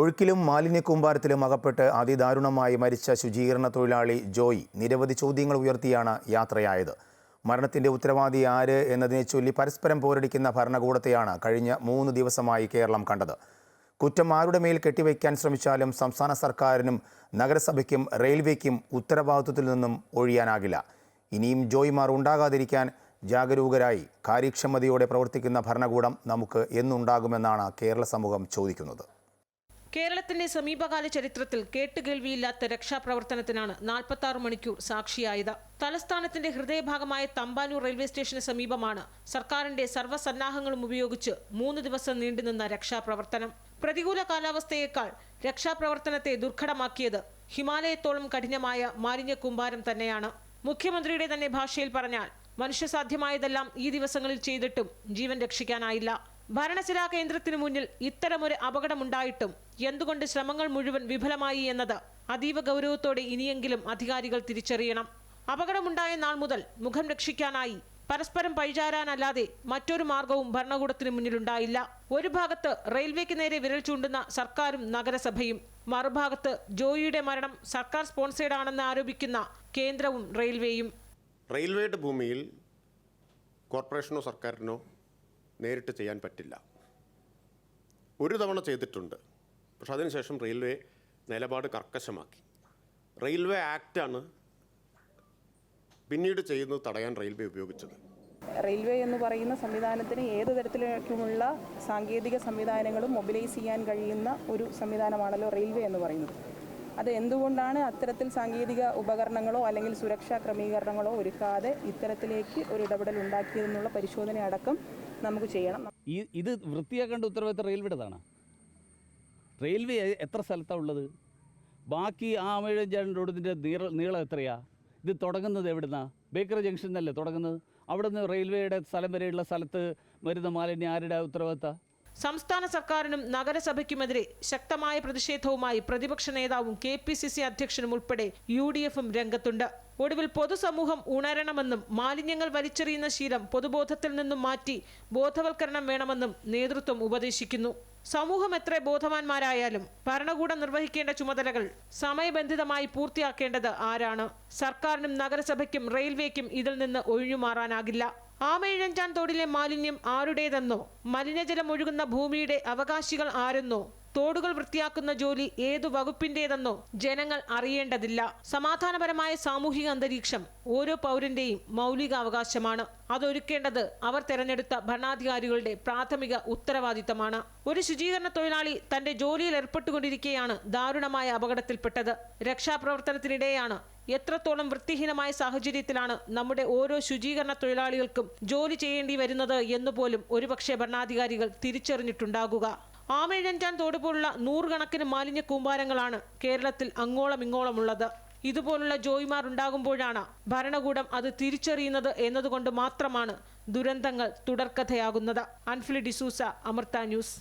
ഒഴുക്കിലും മാലിന്യക്കൂമ്പാരത്തിലും അകപ്പെട്ട് അതിദാരുണമായി മരിച്ച ശുചീകരണ തൊഴിലാളി ജോയി. നിരവധി ചോദ്യങ്ങൾ ഉയർത്തിയാണ് യാത്രയായത്. മരണത്തിന്റെ ഉത്തരവാദി ആര് എന്നതിനെ ചൊല്ലി പരസ്പരം പോരടിക്കുന്ന ഭരണകൂടത്തെയാണ് കഴിഞ്ഞ മൂന്ന് ദിവസമായി കേരളം കണ്ടത്. കുറ്റം ആരുടെ മേൽ കെട്ടിവയ്ക്കാൻ ശ്രമിച്ചാലും സംസ്ഥാന സർക്കാരിനും നഗരസഭയ്ക്കും റെയിൽവേക്കും ഉത്തരവാദിത്വത്തിൽ നിന്നും ഒഴിയാനാകില്ല. ഇനിയും ജോയിമാർ ഉണ്ടാകാതിരിക്കാൻ ജാഗരൂകരായി കാര്യക്ഷമതയോടെ പ്രവർത്തിക്കുന്ന ഭരണകൂടം നമുക്ക് എന്നുണ്ടാകുമെന്നാണ് കേരള സമൂഹം ചോദിക്കുന്നത്. കേരളത്തിന്റെ സമീപകാല ചരിത്രത്തിൽ കേട്ടുകേൾവിയില്ലാത്ത രക്ഷാപ്രവർത്തനത്തിനാണ് നാൽപ്പത്തി മണിക്കൂർ സാക്ഷിയായത്. തലസ്ഥാനത്തിന്റെ ഹൃദയഭാഗമായ തമ്പാനൂർ റെയിൽവേ സ്റ്റേഷന് സമീപമാണ് സർക്കാരിന്റെ സർവസന്നാഹങ്ങളും ഉപയോഗിച്ച് മൂന്ന് ദിവസം നീണ്ടുനിന്ന രക്ഷാപ്രവർത്തനം. പ്രതികൂല കാലാവസ്ഥയേക്കാൾ രക്ഷാപ്രവർത്തനത്തെ ദുർഘടമാക്കിയത് ഹിമാലയത്തോളം കഠിനമായ മാലിന്യ കുമ്പാരം തന്നെയാണ്. മുഖ്യമന്ത്രിയുടെ തന്നെ ഭാഷയിൽ പറഞ്ഞാൽ മനുഷ്യസാധ്യമായതെല്ലാം ഈ ദിവസങ്ങളിൽ ചെയ്തിട്ടും ജീവൻ രക്ഷിക്കാനായില്ല. ഭരണസിരാ കേന്ദ്രത്തിനു മുന്നിൽ ഇത്തരമൊരു അപകടമുണ്ടായിട്ടും എന്തുകൊണ്ട് ശ്രമങ്ങൾ മുഴുവൻ വിഫലമായി എന്നത് അതീവ ഗൗരവത്തോടെ ഇനിയെങ്കിലും അധികാരികൾ തിരിച്ചറിയണം. അപകടമുണ്ടായ നാൾ മുതൽ മുഖം രക്ഷിക്കാനായി പരസ്പരം പഴിചാരാനല്ലാതെ മറ്റൊരു മാർഗവും ഭരണകൂടത്തിനു മുന്നിലുണ്ടായില്ല. ഒരു ഭാഗത്ത് റെയിൽവേക്ക് നേരെ വിരൽ ചൂണ്ടുന്ന സർക്കാരും നഗരസഭയും മറുഭാഗത്ത് ജോയിയുടെ മരണം സർക്കാർ സ്പോൺസേഡ് ആണെന്ന് ആരോപിക്കുന്ന കേന്ദ്രവും റെയിൽവേയും. റെയിൽവേയുടെ ഭൂമിയിൽ കോർപ്പറേഷനോ സർക്കാരിനോ നേരിട്ട് ചെയ്യാൻ പറ്റില്ല. ഒരു തവണ ചെയ്തിട്ടുണ്ട്. പക്ഷെ അതിനുശേഷം റെയിൽവേ നിലപാട് കർക്കശമാക്കി. റെയിൽവേ ആക്റ്റാണ് പിന്നീട് ചെയ്യുന്നത് തടയാൻ റെയിൽവേ ഉപയോഗിച്ചത്. റെയിൽവേ എന്ന് പറയുന്ന സംവിധാനത്തിന് ഏത് തരത്തിലേക്കുമുള്ള സാങ്കേതിക സംവിധാനങ്ങളും മൊബിലൈസ് ചെയ്യാൻ കഴിയുന്ന ഒരു സംവിധാനമാണല്ലോ റെയിൽവേ എന്ന് പറയുന്നത്. അത് എന്തുകൊണ്ടാണ് അത്തരത്തിൽ സാങ്കേതിക ഉപകരണങ്ങളോ അല്ലെങ്കിൽ സുരക്ഷാ ക്രമീകരണങ്ങളോ ഒരുക്കാതെ ഇത്തരത്തിലേക്ക് ഒരു ഇടപെടൽ ഉണ്ടാക്കിയതെന്നുള്ള പരിശോധന അടക്കം നമുക്ക് ചെയ്യണം. ഈ ഇത് വൃത്തിയാക്കേണ്ട ഉത്തരവാദിത്തം റെയിൽവേടേതാണ് റെയിൽവേ എത്ര സ്ഥലത്താണ് ഉള്ളത്? ബാക്കി ആ ആമഴഞ്ചാൻ റോഡിന്റെ നീള നീളം എത്രയാ? ഇത് തുടങ്ങുന്നത് എവിടുന്നാണ് ബേക്കർ ജംഗ്ഷൻ എന്നല്ലേ തുടങ്ങുന്നത്? അവിടെ നിന്ന് റെയിൽവേയുടെ സ്ഥലം വരെയുള്ള സ്ഥലത്ത് വരുന്ന മാലിന്യം ആരുടെ ഉത്തരവാദിത്തം? സംസ്ഥാന സർക്കാരിനും നഗരസഭയ്ക്കുമെതിരെ ശക്തമായ പ്രതിഷേധവുമായി പ്രതിപക്ഷ നേതാവും കെ പി സി സി അധ്യക്ഷനും ഉൾപ്പെടെ യു ഡി എഫും രംഗത്തുണ്ട്. ഒടുവിൽ പൊതുസമൂഹം ഉണരണമെന്നും മാലിന്യങ്ങൾ വലിച്ചെറിയുന്ന ശീലം പൊതുബോധത്തിൽ നിന്നും മാറ്റി ബോധവൽക്കരണം വേണമെന്നും നേതൃത്വം ഉപദേശിക്കുന്നു. സമൂഹം എത്ര ബോധവാന്മാരായാലും ഭരണകൂടം നിർവഹിക്കേണ്ട ചുമതലകൾ സമയബന്ധിതമായി പൂർത്തിയാക്കേണ്ടത് ആരാണ്? സർക്കാരിനും നഗരസഭയ്ക്കും റെയിൽവേക്കും ഇതിൽ നിന്ന് ഒഴിഞ്ഞുമാറാനാകില്ല. ആമയിഴഞ്ചാൻ തോടിലെ മാലിന്യം ആരുടേതെന്നോ? മലിനജലം ഒഴുകുന്ന ഭൂമിയുടെ അവകാശികൾ ആരെന്നോ? തോടുകൾ വൃത്തിയാക്കുന്ന ജോലി ഏതു വകുപ്പിന്റേതെന്നോ ജനങ്ങൾ അറിയേണ്ടതില്ല. സമാധാനപരമായ സാമൂഹിക അന്തരീക്ഷം ഓരോ പൗരന്റെയും മൗലിക അവകാശമാണ് അതൊരുക്കേണ്ടത് അവർ തെരഞ്ഞെടുത്ത ഭരണാധികാരികളുടെ പ്രാഥമിക ഉത്തരവാദിത്തമാണ്. ഒരു ശുചീകരണ തൊഴിലാളി തന്റെ ജോലിയിൽ ഏർപ്പെട്ടുകൊണ്ടിരിക്കെയാണ് ദാരുണമായ അപകടത്തിൽപ്പെട്ടത്. രക്ഷാപ്രവർത്തനത്തിനിടെയാണ് എത്രത്തോളം വൃത്തിഹീനമായ സാഹചര്യത്തിലാണ് നമ്മുടെ ഓരോ ശുചീകരണ തൊഴിലാളികൾക്കും ജോലി ചെയ്യേണ്ടി വരുന്നത് എന്നുപോലും ഒരുപക്ഷെ ഭരണാധികാരികൾ തിരിച്ചറിഞ്ഞിട്ടുണ്ടാകുക. ആമയിഴഞ്ചാൻ തോട് പോലുള്ള നൂറുകണക്കിന് മാലിന്യ കൂമ്പാരങ്ങളാണ് കേരളത്തിൽ അങ്ങോളം ഇങ്ങോളമുള്ളത്. ഇതുപോലുള്ള ജോയിമാർ ഉണ്ടാകുമ്പോഴാണ് ഭരണകൂടം അത് തിരിച്ചറിയുന്നത് എന്നതുകൊണ്ട് മാത്രമാണ് ദുരന്തങ്ങൾ തുടർക്കഥയാകുന്നത്. അൻഫിലി ഡിസൂസ അമൃത ന്യൂസ്.